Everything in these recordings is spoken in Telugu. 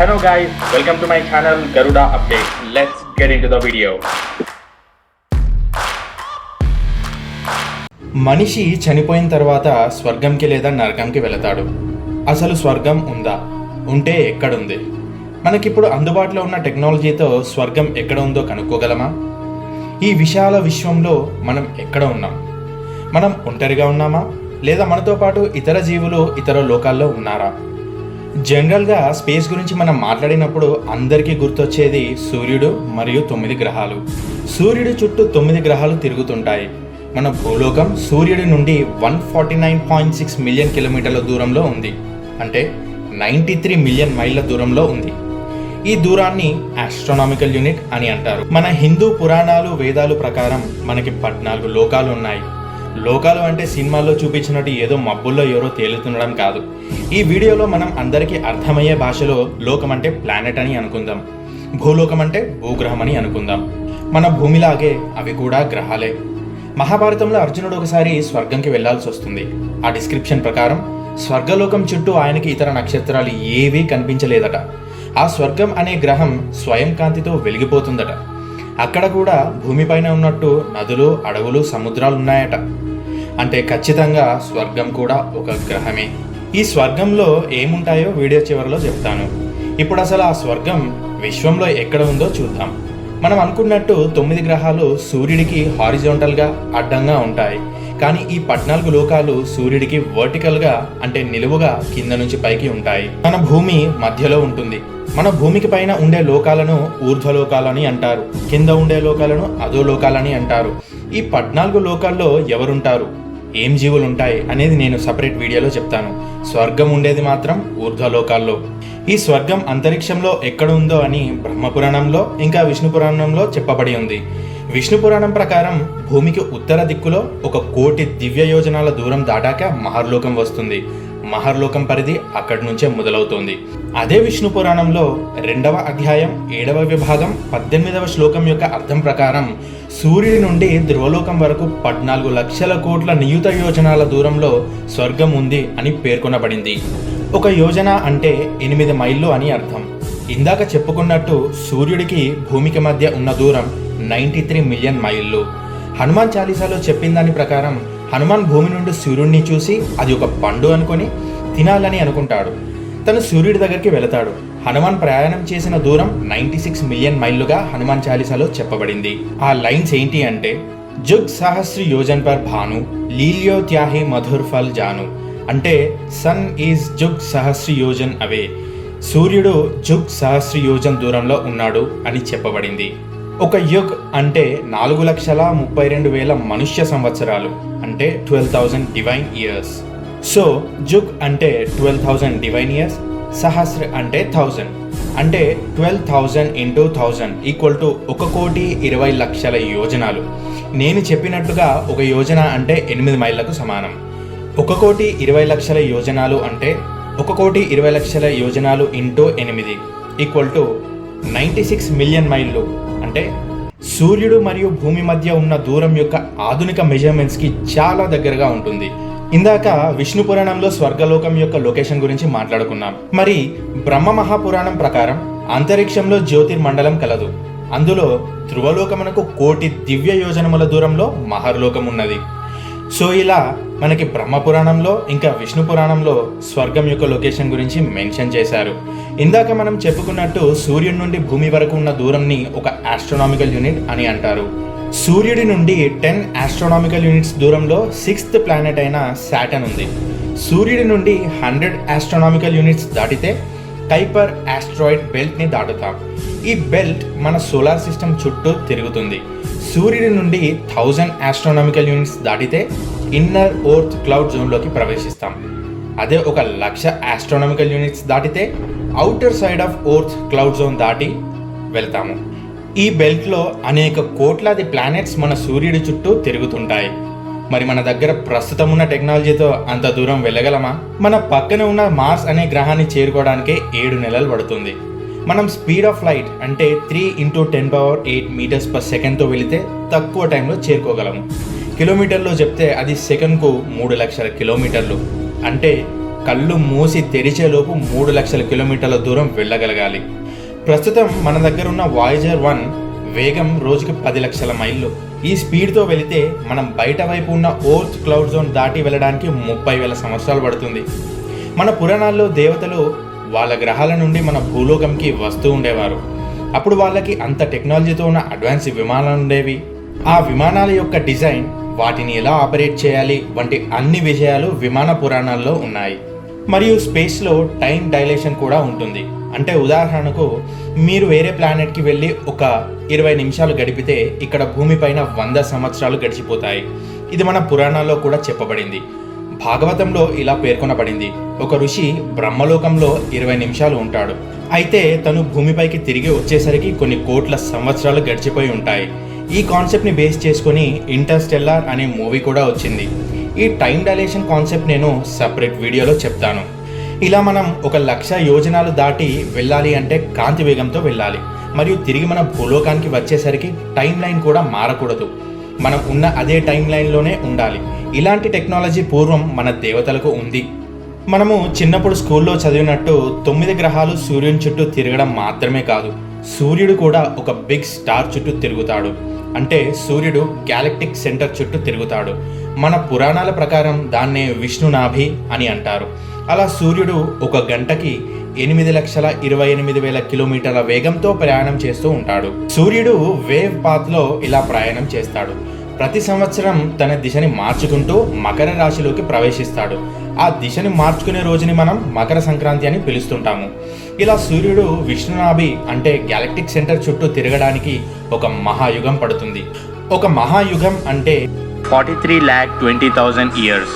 Hello guys, welcome to my channel Garuda Update. Let's get into the video. మనిషి చనిపోయిన తర్వాత స్వర్గంకి లేదా నరకంకి వెళతాడు. అసలు స్వర్గం ఉందా? ఉంటే ఎక్కడుంది? మనకిప్పుడు అందుబాటులో ఉన్న టెక్నాలజీతో స్వర్గం ఎక్కడ ఉందో కనుక్కోగలమా? ఈ విశాల విశ్వంలో మనం ఎక్కడ ఉన్నాం? మనం ఒంటరిగా ఉన్నామా? లేదా మనతో పాటు ఇతర జీవులు ఇతర లోకాల్లో ఉన్నారా? జనరల్గా స్పేస్ గురించి మనం మాట్లాడినప్పుడు అందరికీ గుర్తొచ్చేది సూర్యుడు మరియు తొమ్మిది గ్రహాలు. సూర్యుడి చుట్టూ తొమ్మిది గ్రహాలు తిరుగుతుంటాయి. మన భూలోకం సూర్యుడి నుండి one forty nine point six million కిలోమీటర్ల దూరంలో ఉంది. అంటే నైంటీ త్రీ మిలియన్ మైళ్ళ దూరంలో ఉంది. ఈ దూరాన్ని ఆస్ట్రోనామికల్ యూనిట్ అని అంటారు. మన హిందూ పురాణాలు వేదాలు ప్రకారం మనకి పద్నాలుగు లోకాలు ఉన్నాయి లోకాలు అంటే సినిమాల్లో చూపించినట్టు ఏదో మబ్బుల్లో ఎవరో తేలుతుండడం కాదు. ఈ వీడియోలో మనం అందరికీ అర్థమయ్యే భాషలో లోకం అంటే ప్లానెట్ అని అనుకుందాం. భూలోకం అంటే భూగ్రహం అని అనుకుందాం. మన భూమిలాగే అవి కూడా గ్రహాలే. మహాభారతంలో అర్జునుడు ఒకసారి స్వర్గంకి వెళ్ళాల్సి వస్తుంది. ఆ డిస్క్రిప్షన్ ప్రకారం స్వర్గలోకం చుట్టూ ఆయనకి ఇతర నక్షత్రాలు ఏవీ కనిపించలేదట. ఆ స్వర్గం అనే గ్రహం స్వయం కాంతితో వెలిగిపోతుందట. అక్కడ కూడా భూమిపైన ఉన్నట్టు నదులు అడవులు సముద్రాలు ఉన్నాయట. అంటే ఖచ్చితంగా స్వర్గం కూడా ఒక గ్రహమే. ఈ స్వర్గంలో ఏముంటాయో వీడియో చివరిలో చెప్తాను. ఇప్పుడు అసలు ఆ స్వర్గం విశ్వంలో ఎక్కడ ఉందో చూద్దాం. మనం అనుకున్నట్టు తొమ్మిది గ్రహాలు సూర్యుడికి హారిజోంటల్గా అడ్డంగా ఉంటాయి. కానీ ఈ పద్నాలుగు లోకాలు సూర్యుడికి వర్టికల్గా అంటే నిలువుగా కింద నుంచి పైకి ఉంటాయి. మన భూమి మధ్యలో ఉంటుంది. మన భూమికి పైన ఉండే లోకాలను ఊర్ధ్వలోకాలని అంటారు. కింద ఉండే లోకాలను అధోలోకాలని అంటారు. ఈ పద్నాలుగు లోకాల్లో ఎవరుంటారు? ఏం జీవులు ఉంటాయి అనేది నేను సపరేట్ వీడియోలో చెప్తాను. స్వర్గం ఉండేది మాత్రం ఊర్ధ్వలోకాల్లో. ఈ స్వర్గం అంతరిక్షంలో ఎక్కడ ఉందో అని బ్రహ్మపురాణంలో ఇంకా విష్ణు పురాణంలో చెప్పబడి ఉంది. విష్ణు పురాణం ప్రకారం భూమికి ఉత్తర దిక్కులో ఒక కోటి దివ్య యోజనాల దూరం దాటాక మహర్లోకం వస్తుంది. మహర్లోకం పరిధి అక్కడి నుంచే మొదలవుతోంది. అదే విష్ణు పురాణంలో రెండవ అధ్యాయం ఏడవ విభాగం పద్దెనిమిదవ శ్లోకం యొక్క అర్థం ప్రకారం సూర్యుడి నుండి ధ్రువలోకం వరకు పద్నాలుగు లక్షల కోట్ల నియుత యోజనాల దూరంలో స్వర్గం ఉంది అని పేర్కొనబడింది. ఒక యోజన అంటే ఎనిమిది మైళ్ళు అని అర్థం. ఇందాక చెప్పుకున్నట్టు సూర్యుడికి భూమికి మధ్య ఉన్న దూరం నైంటీ త్రీ మిలియన్ మైళ్ళు. హనుమాన్ చాలీసాలో చెప్పిన దాని ప్రకారం హనుమాన్ భూమి నుండి సూర్యుడిని చూసి అది ఒక పండు అనుకొని తినాలని అనుకుంటాడు. తను సూర్యుడి దగ్గరికి వెళతాడు. హనుమాన్ ప్రయాణం చేసిన దూరం నైంటీ సిక్స్ మిలియన్ మైళ్ళుగా హనుమాన్ చాలీసాలో చెప్పబడింది. ఆ లైన్స్ ఏంటి అంటే జుగ్ సహస్రి యోజన్ పర్ భాను లీలియో త్యాహి మధుర్ ఫల్ జాను. అంటే సన్ ఈజ్ జుగ్ సహస్రి యోజన్ అవే. సూర్యుడు జుగ్ సహస్రి యోజన్ దూరంలో ఉన్నాడు అని చెప్పబడింది. ఒక యుగ్ అంటే నాలుగు లక్షల ముప్పై రెండు వేల మనుష్య సంవత్సరాలు అంటే twelve thousand divine years so Jug అంటే ట్వెల్వ్ థౌజండ్ డివైన్ ఇయర్స్ సహస్ర అంటే థౌజండ్ అంటే twelve thousand into thousand equal to ఒక కోటి ఇరవై లక్షల యోజనాలు. నేను చెప్పినట్టుగా ఒక యోజన అంటే ఎనిమిది మైళ్ళకు సమానం. ఒక కోటి ఇరవై లక్షల యోజనాలు అంటే ఒక కోటి ఇరవై లక్షల యోజనాలు ఇంటూ ఎనిమిది equal to ninety six million మైళ్ళు అంటే సూర్యుడు మరియు భూమి మధ్య ఉన్న దూరం యొక్క ఆధునిక మెజర్మెంట్స్కి చాలా దగ్గరగా ఉంటుంది. ఇందాక విష్ణు పురాణంలో స్వర్గలోకం యొక్క లొకేషన్ గురించి మాట్లాడుకున్నాం. మరి బ్రహ్మ మహాపురాణం ప్రకారం అంతరిక్షంలో జ్యోతిర్మండలం కలదు. అందులో ధ్రువలోకమునకు కోటి దివ్య యోజనముల దూరంలో మహర్లోకం ఉన్నది. సో ఇలా మనకి బ్రహ్మపురాణంలో ఇంకా విష్ణు పురాణంలో స్వర్గం యొక్క లొకేషన్ గురించి మెన్షన్ చేశారు. ఇందాక మనం చెప్పుకున్నట్టు సూర్యుడి నుండి భూమి వరకు ఉన్న దూరంని ఒక ఆస్ట్రోనామికల్ యూనిట్ అని అంటారు. సూర్యుడి నుండి టెన్ ఆస్ట్రోనామికల్ యూనిట్స్ దూరంలో సిక్స్త్ ప్లానెట్ అయిన శాటన్ ఉంది. సూర్యుడి నుండి హండ్రెడ్ ఆస్ట్రోనామికల్ యూనిట్స్ దాటితే కైపర్ ఆస్ట్రాయిడ్ బెల్ట్ని దాటుతాం. ఈ బెల్ట్ మన సోలార్ సిస్టమ్ చుట్టూ తిరుగుతుంది. సూర్యుడి నుండి థౌజండ్ ఆస్ట్రోనామికల్ యూనిట్స్ దాటితే ఇన్నర్ ఓర్త్ క్లౌడ్ జోన్లోకి ప్రవేశిస్తాం. అదే ఒక లక్ష ఆస్ట్రోనామికల్ యూనిట్స్ దాటితే outer side of Oort cloud zone దాటి వెళ్తాము. ఈ బెల్ట్లో అనేక కోట్లాది ప్లానెట్స్ మన సూర్యుడి చుట్టూ తిరుగుతుంటాయి. మరి మన దగ్గర ప్రస్తుతం ఉన్న టెక్నాలజీతో అంత దూరం వెళ్ళగలమా? మన పక్కన ఉన్న మార్స్ అనే గ్రహాన్ని చేరుకోవడానికే ఏడు నెలలు పడుతుంది. మనం స్పీడ్ ఆఫ్ లైట్ అంటే three into ten power eight metres per సెకండ్తో వెళితే తక్కువ టైంలో చేరుకోగలము. కిలోమీటర్లో చెప్తే అది సెకండ్కు మూడు లక్షల కిలోమీటర్లు. అంటే కళ్ళు మూసి తెరిచేలోపు మూడు లక్షల కిలోమీటర్ల దూరం వెళ్ళగలగాలి. ప్రస్తుతం మన దగ్గర ఉన్న వాయిజర్ వన్ వేగం రోజుకి పది లక్షల మైళ్ళు. ఈ స్పీడ్తో వెళితే మనం బయట వైపు ఉన్న ఓర్త్ క్లౌడ్ జోన్ దాటి వెళ్ళడానికి ముప్పై వేల సంవత్సరాలు పడుతుంది. మన పురాణాల్లో దేవతలు వాళ్ళ గ్రహాల నుండి మన భూలోకంకి వస్తూ ఉండేవారు. అప్పుడు వాళ్ళకి అంత టెక్నాలజీతో ఉన్న అడ్వాన్స్ విమానాలు ఉండేవి. ఆ విమానాల యొక్క డిజైన్ వాటిని ఎలా ఆపరేట్ చేయాలి వంటి అన్ని విషయాలు విమాన పురాణాల్లో ఉన్నాయి. మరియు స్పేస్లో టైం డైలేషన్ కూడా ఉంటుంది. అంటే ఉదాహరణకు మీరు వేరే ప్లానెట్కి వెళ్ళి ఒక ఇరవై నిమిషాలు గడిపితే ఇక్కడ భూమిపైన వంద సంవత్సరాలు గడిచిపోతాయి. ఇది మన పురాణాల్లో కూడా చెప్పబడింది. భాగవతంలో ఇలా పేర్కొనబడింది. ఒక ఋషి బ్రహ్మలోకంలో ఇరవై నిమిషాలు ఉంటాడు. అయితే తను భూమిపైకి తిరిగి వచ్చేసరికి కొన్ని కోట్ల సంవత్సరాలు గడిచిపోయి ఉంటాయి. ఈ కాన్సెప్ట్ని బేస్ చేసుకొని ఇంటర్స్టెల్లార్ అనే మూవీ కూడా వచ్చింది. ఈ టైం డైలేషన్ కాన్సెప్ట్ నేను సపరేట్ వీడియోలో చెప్తాను. ఇలా మనం ఒక లక్ష యోజనాలు దాటి వెళ్ళాలి అంటే కాంతి వేగంతో వెళ్ళాలి. మరియు తిరిగి మన భూలోకానికి వచ్చేసరికి టైం లైన్ కూడా మారకూడదు. మనం ఉన్న అదే టైం లైన్లోనే ఉండాలి. ఇలాంటి టెక్నాలజీ పూర్వం మన దేవతలకు ఉంది. మనము చిన్నప్పుడు స్కూల్లో చదివినట్టు తొమ్మిది గ్రహాలు సూర్యుని చుట్టూ తిరగడం మాత్రమే కాదు సూర్యుడు కూడా ఒక బిగ్ స్టార్ చుట్టూ తిరుగుతాడు. అంటే సూర్యుడు గ్యాలక్టిక్ సెంటర్ చుట్టూ తిరుగుతాడు. మన పురాణాల ప్రకారం దాన్నే విష్ణునాభి అని అంటారు. అలా సూర్యుడు ఒక గంటకి ఎనిమిది లక్షల ఇరవై ఎనిమిది వేల కిలోమీటర్ల వేగంతో ప్రయాణం చేస్తూ ఉంటాడు. సూర్యుడు వేవ్ పాత్లో ఇలా ప్రయాణం చేస్తాడు. ప్రతి సంవత్సరం తన దిశని మార్చుకుంటూ మకర రాశిలోకి ప్రవేశిస్తాడు. ఆ దిశని మార్చుకునే రోజుని మనం మకర సంక్రాంతి అని పిలుస్తుంటాము. ఇలా సూర్యుడు విష్ణునాభి అంటే గ్యాలక్టిక్ సెంటర్ చుట్టూ తిరగడానికి ఒక మహాయుగం పడుతుంది. ఒక మహాయుగం అంటే 43 lakh 20,000 years.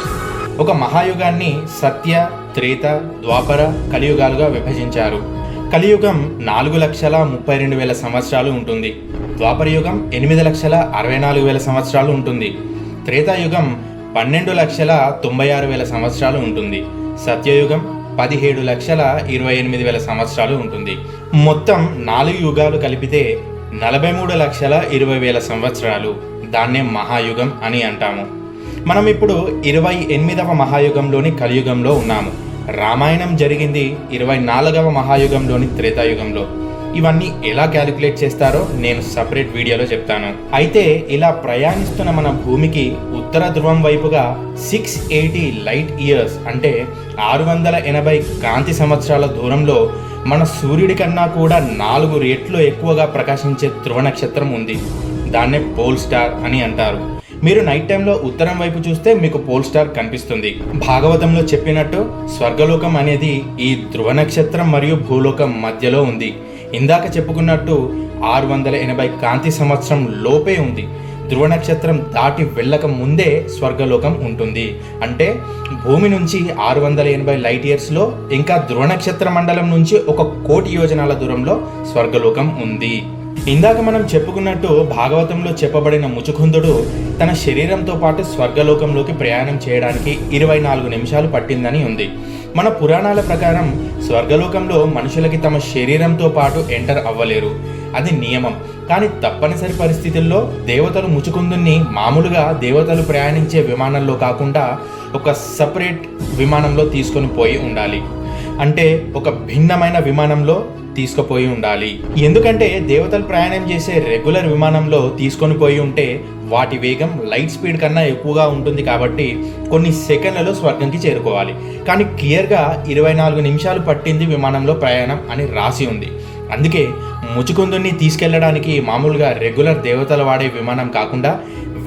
ఒక మహాయుగాన్ని సత్య త్రేత ద్వాపర కలియుగాలుగా విభజించారు. కలియుగం నాలుగు లక్షల ముప్పై రెండు వేల సంవత్సరాలు ఉంటుంది. ద్వాపర యుగం ఎనిమిది లక్షల అరవై నాలుగు వేల సంవత్సరాలు ఉంటుంది. త్రేతాయుగం పన్నెండు లక్షల తొంభై ఆరు వేల సంవత్సరాలు ఉంటుంది. సత్యయుగం పదిహేడు లక్షల ఇరవై ఎనిమిది వేల సంవత్సరాలు ఉంటుంది. మొత్తం నాలుగు యుగాలు కలిపితే నలభై మూడు లక్షల ఇరవై వేల సంవత్సరాలు. దాన్నే మహాయుగం అని అంటాము. మనం ఇప్పుడు ఇరవై ఎనిమిదవ మహాయుగంలోని కలియుగంలో ఉన్నాము. రామాయణం జరిగింది ఇరవై నాలుగవ మహాయుగంలోని త్రేతాయుగంలో. ఇవన్నీ ఎలా క్యాలిక్యులేట్ చేస్తారో నేను సపరేట్ వీడియోలో చెప్తాను. అయితే ఇలా ప్రయాణిస్తున్న మన భూమికి ఉత్తర ధ్రువం వైపుగా సిక్స్ ఎయిటీ లైట్ ఇయర్స్ అంటే ఆరు వందల ఎనభై కాంతి సంవత్సరాల దూరంలో మన సూర్యుడి కన్నా కూడా నాలుగు రెట్లు ఎక్కువగా ప్రకాశించే ధ్రువ నక్షత్రం ఉంది. దాన్నే పోల్ స్టార్ అని అంటారు. మీరు నైట్ టైంలో ఉత్తరం వైపు చూస్తే మీకు పోల్ స్టార్ కనిపిస్తుంది. భాగవతంలో చెప్పినట్టు స్వర్గలోకం అనేది ఈ ధ్రువ నక్షత్రం మరియు భూలోకం మధ్యలో ఉంది. ఇందాక చెప్పుకున్నట్టు ఆరు వందల ఎనభై కాంతి సంవత్సరం లోపే ఉంది. ధ్రువ నక్షత్రం దాటి వెళ్ళక ముందే స్వర్గలోకం ఉంటుంది. అంటే భూమి నుంచి ఆరు వందల ఎనభై లైట్ ఇయర్స్లో ఇంకా ధ్రువ నక్షత్ర మండలం నుంచి ఒక కోటి యోజనాల దూరంలో స్వర్గలోకం ఉంది. ఇందాక మనం చెప్పుకున్నట్టు భాగవతంలో చెప్పబడిన ముచుకుందుడు తన శరీరంతో పాటు స్వర్గలోకంలోకి ప్రయాణం చేయడానికి ఇరవై నాలుగు నిమిషాలు పట్టిందని ఉంది. మన పురాణాల ప్రకారం స్వర్గలోకంలో మనుషులకి తమ శరీరంతో పాటు ఎంటర్ అవ్వలేరు. అది నియమం. కానీ తప్పనిసరి పరిస్థితుల్లో దేవతలు ముచుకుందుని మామూలుగా దేవతలు ప్రయాణించే విమానంలో కాకుండా ఒక సపరేట్ విమానంలో తీసుకొని పోయి ఉండాలి. అంటే ఒక భిన్నమైన విమానంలో తీసుకుపోయి ఉండాలి. ఎందుకంటే దేవతలు ప్రయాణం చేసే రెగ్యులర్ విమానంలో తీసుకొని పోయి ఉంటే వాటి వేగం లైట్ స్పీడ్ కన్నా ఎక్కువగా ఉంటుంది కాబట్టి కొన్ని సెకండ్లలో స్వర్గంకి చేరుకోవాలి. కానీ క్లియర్గా ఇరవై నాలుగు నిమిషాలు పట్టింది విమానంలో ప్రయాణం అని రాసి ఉంది. అందుకే ముచుకుందుని తీసుకెళ్ళడానికి మామూలుగా రెగ్యులర్ దేవతలు వాడే విమానం కాకుండా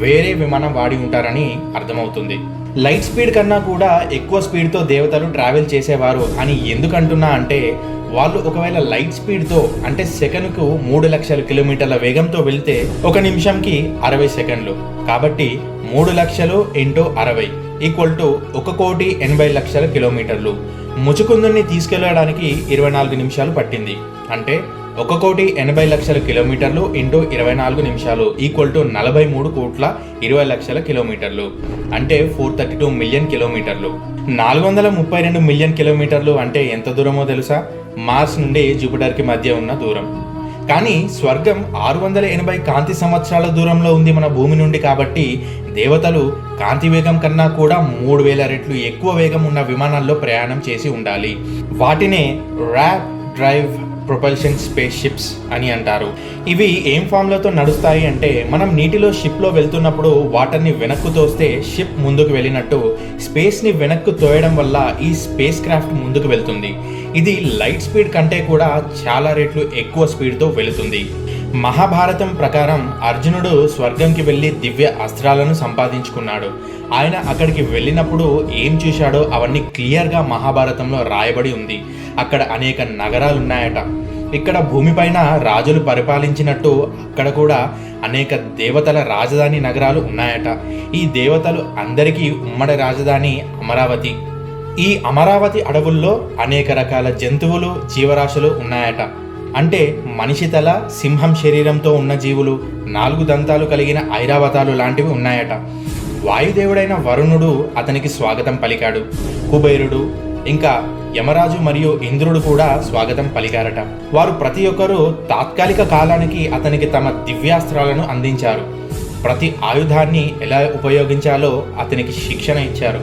వేరే విమానం వాడి ఉంటారని అర్థమవుతుంది. లైట్ స్పీడ్ కన్నా కూడా ఎక్కువ స్పీడ్తో దేవతలు ట్రావెల్ చేసేవారు. అని ఎందుకంటున్నా అంటే వాళ్ళు ఒకవేళ లైట్ స్పీడ్తో అంటే సెకనుకు మూడు లక్షల కిలోమీటర్ల వేగంతో వెళ్తే ఒక నిమిషంకి అరవై సెకండ్లు. కాబట్టి మూడు లక్షలు ఇంటూ అరవై ఈక్వల్ టు ఒక కోటి ఎనభై లక్షల కిలోమీటర్లు. ముచుకుందుని తీసుకెళ్ళడానికి ఇరవై నాలుగు నిమిషాలు పట్టింది. అంటే ఒక కోటి ఎనభై లక్షల కిలోమీటర్లు ఇంటూ ఇరవై నాలుగు నిమిషాలు ఈక్వల్ టు నలభై మూడు కోట్ల ఇరవై లక్షల కిలోమీటర్లు అంటే ఫోర్ థర్టీ టూ మిలియన్ కిలోమీటర్లు. నాలుగు వందల ముప్పై రెండు మిలియన్ కిలోమీటర్లు అంటే ఎంత దూరమో తెలుసా? మార్స్ నుండి జూపిటర్కి మధ్య ఉన్న దూరం. కానీ స్వర్గం ఆరు వందల ఎనభై కాంతి సంవత్సరాల దూరంలో ఉంది మన భూమి నుండి కాబట్టి దేవతలు కాంతి వేగం కన్నా కూడా మూడు వేల రెట్లు ఎక్కువ వేగం ఉన్న విమానాల్లో ప్రయాణం చేసి ఉండాలి. వాటినే warp drive propulsion space ships అని అంటారు. ఇవి ఏం ఫామ్లతో నడుస్తాయి అంటే మనం నీటిలో షిప్లో వెళ్తున్నప్పుడు వాటర్ని వెనక్కు తోస్తే షిప్ ముందుకు వెళ్ళినట్టు స్పేస్ని వెనక్కు తోయడం వల్ల ఈ స్పేస్ క్రాఫ్ట్ ముందుకు వెళ్తుంది. ఇది లైట్ స్పీడ్ కంటే కూడా చాలా రెట్లు ఎక్కువ స్పీడ్తో వెళుతుంది. మహాభారతం ప్రకారం అర్జునుడు స్వర్గంకి వెళ్ళి దివ్య అస్త్రాలను సంపాదించుకున్నాడు. ఆయన అక్కడికి వెళ్ళినప్పుడు ఏం చూశాడో అవన్నీ క్లియర్గా మహాభారతంలో రాయబడి ఉంది. అక్కడ అనేక నగరాలు ఉన్నాయట ఇక్కడ భూమిపైన రాజులు పరిపాలించినట్టు అక్కడ కూడా అనేక దేవతల రాజధాని నగరాలు ఉన్నాయట. ఈ దేవతలు అందరికీ ఉమ్మడి రాజధాని అమరావతి. ఈ అమరావతి అడవుల్లో అనేక రకాల జంతువులు జీవరాశులు ఉన్నాయట. అంటే మనిషి తల సింహం శరీరంతో ఉన్న జీవులు నాలుగు దంతాలు కలిగిన ఐరావతాలు లాంటివి ఉన్నాయట. వాయుదేవుడైన వరుణుడు అతనికి స్వాగతం పలికాడు. కుబేరుడు ఇంకా యమరాజు మరియు ఇంద్రుడు కూడా స్వాగతం పలికారట. వారు ప్రతి ఒక్కరూ తాత్కాలిక కాలానికి అతనికి తమ దివ్యాస్త్రాలను అందించారు. ప్రతి ఆయుధాన్ని ఎలా ఉపయోగించాలో అతనికి శిక్షణ ఇచ్చారు.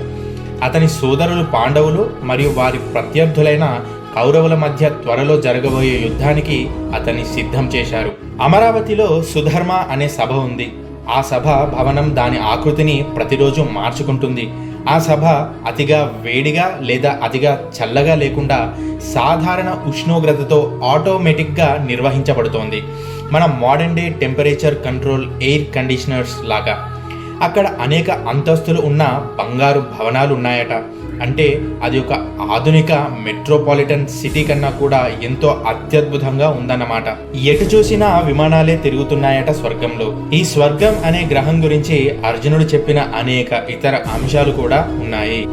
అతని సోదరులు పాండవులు మరియు వారి ప్రత్యర్థులైన కౌరవుల మధ్య త్వరలో జరగబోయే యుద్ధానికి అతన్ని సిద్ధం చేశారు. అమరావతిలో సుధర్మ అనే సభ ఉంది. ఆ సభ భవనం దాని ఆకృతిని ప్రతిరోజు మార్చుకుంటుంది. ఆ సభ అతిగా వేడిగా లేదా అతిగా చల్లగా లేకుండా సాధారణ ఉష్ణోగ్రతతో ఆటోమేటిక్గా నిర్వహించబడుతోంది. మన modern day temperature control air conditioners లాగా. అక్కడ అనేక అంతస్తులు ఉన్న బంగారు భవనాలు ఉన్నాయట. అంటే అది ఒక ఆధునిక మెట్రోపాలిటన్ సిటీ కన్నా కూడా ఎంతో అత్యద్భుతంగా ఉందన్నమాట. ఎటు చూసినా విమానాలే తిరుగుతున్నాయట స్వర్గంలో. ఈ స్వర్గం అనే గ్రహం గురించి అర్జునుడు చెప్పిన అనేక ఇతర అంశాలు కూడా ఉన్నాయి.